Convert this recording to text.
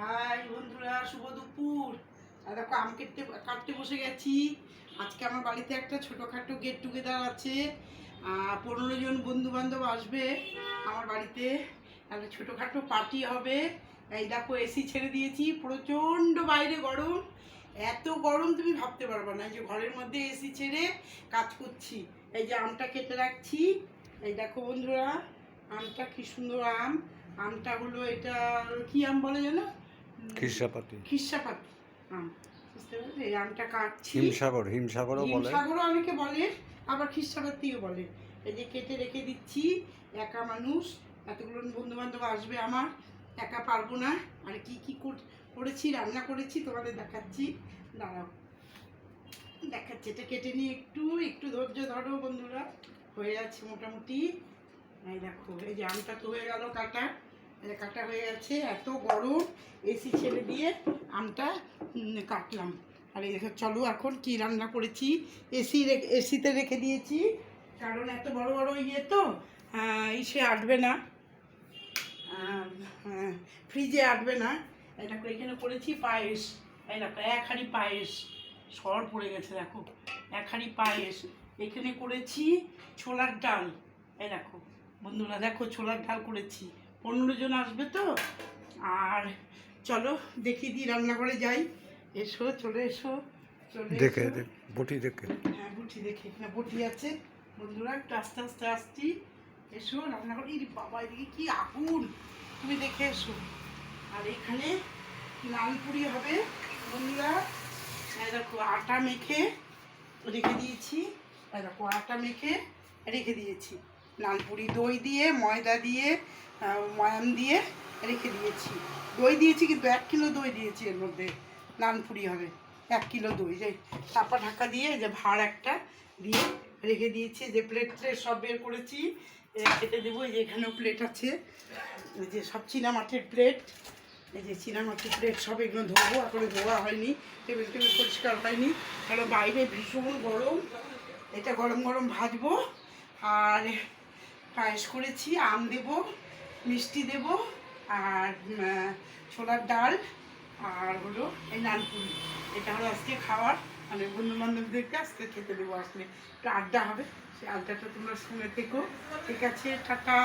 High বন্ধুরা, শুভ দুপুর। আর দেখো, আম কেটে কাটতে বসে গেছি। আজকে আমার বাড়িতে একটা ছোটোখাটো গেট টুগেদার আছে। পনেরো জন বন্ধু বান্ধব আসবে আমার বাড়িতে। একটা ছোটোখাটো পার্টি হবে। এই দেখো এসি ছেড়ে দিয়েছি। প্রচণ্ড বাইরে গরম। এত গরম তুমি ভাবতে পারবে না, এই যে ঘরের মধ্যে এসি ছেড়ে কাজ করছি। এই যে আমটা কেটে রাখছি। এই দেখো বন্ধুরা, আমটা কি সুন্দর আম। আমটা হলো এটা, কি আম বলে জানো খিরসাপাতি। খিসাপাতি আম বুঝতে পারলে এই আমটা কাটছি। হিমসাগর হিমসাগরও বলে। হিমসাগরও অনেকে বলে আবার খিসাপাতিও বলে। এই যে কেটে রেখে দিচ্ছি একা মানুষ এতগুলো বন্ধু বান্ধব আসবে আমার একা পারব না। আর কি কি করেছি রান্না করেছি তোমাদের দেখাচ্ছি। দাঁড়াও দেখাচ্ছি এটা কেটে নিয়ে একটু একটু ধৈর্য ধরো বন্ধুরা। হয়ে যাচ্ছে মোটামুটি। এই দেখো এই যে আমটা তো হয়ে গেল কাটা। কাটা হয়ে গেছে, এত গরম, এসি ছেড়ে দিয়ে আমটা কাটলাম। আর এই চলো এখন কি রান্না করেছি, এসি এসিতে রেখে দিয়েছি। কারণ এত বড় বড় ইয়ে তো ইসে আটবে না। ফ্রিজে আটবে না। এটা এখানে করেছি পায়েস। এই দেখো, এক হাঁড়ি পায়েস। সর পড়ে গেছে, দেখো। এক হাঁড়ি পায়েস। এখানে করেছি ছোলার ডাল। এই দেখো, বন্ধুরা, দেখো, ছোলার ডাল করেছি। পনেরো জন আসবে তো? আর চলো দেখি দি রান্নাঘরে যাই। এসো চলে এসো চলে দেখে। বটি দেখে। হ্যাঁ বুটি দেখি এখানে বুটি আছে। বন্ধুরা একটু আস্তে আস্তে আসছি। এসো রান্না করি ইরে বাবা এদিকে কি আগুন তুমি দেখে এসো। আর এখানে লালপুরি হবে বন্ধুরা। এই দেখো আটা মেখে রেখে দিয়েছি। এই দেখো আটা মেখে রেখে দিয়েছি। লালপুরি দই দিয়ে, ময়দা দিয়ে ময়াম দিয়ে রেখে দিয়েছি। দই দিয়েছি কিন্তু এক কিলো দই দিয়েছি এর মধ্যে। নানপুরি হবে। এক কিলো দই। যে চাপা ঢাকা দিয়ে যে ভাড় একটা দিয়ে রেখে দিয়েছি। যে প্লেট ট্লেট সব বের করেছি খেতে দেবো। এই যে এখানেও প্লেট আছে। এই যে সব চীনা মাছের প্লেট এই যে চীনা মাছের প্লেট সব এগুলো ধোবো। এখনও ধোয়া হয়নি। টেবিল টেবিল পরিষ্কার হয়নি। কারণ বাইরে ভীষণ গরম। এটা গরম গরম ভাজবো। আর পায়েস করেছি, আম দেব, মিষ্টি দেব, আর ছোলার ডাল, আর হলো এই নানপুরি। এটা হলো আজকে খাওয়ার। মানে বন্ধু বান্ধবদেরকে আজকে খেতে দেবো। আসলে একটু আড্ডা হবে, সেই আড্ডাটা তোমরা শুনে থেকো। ঠিক আছে, টাটা।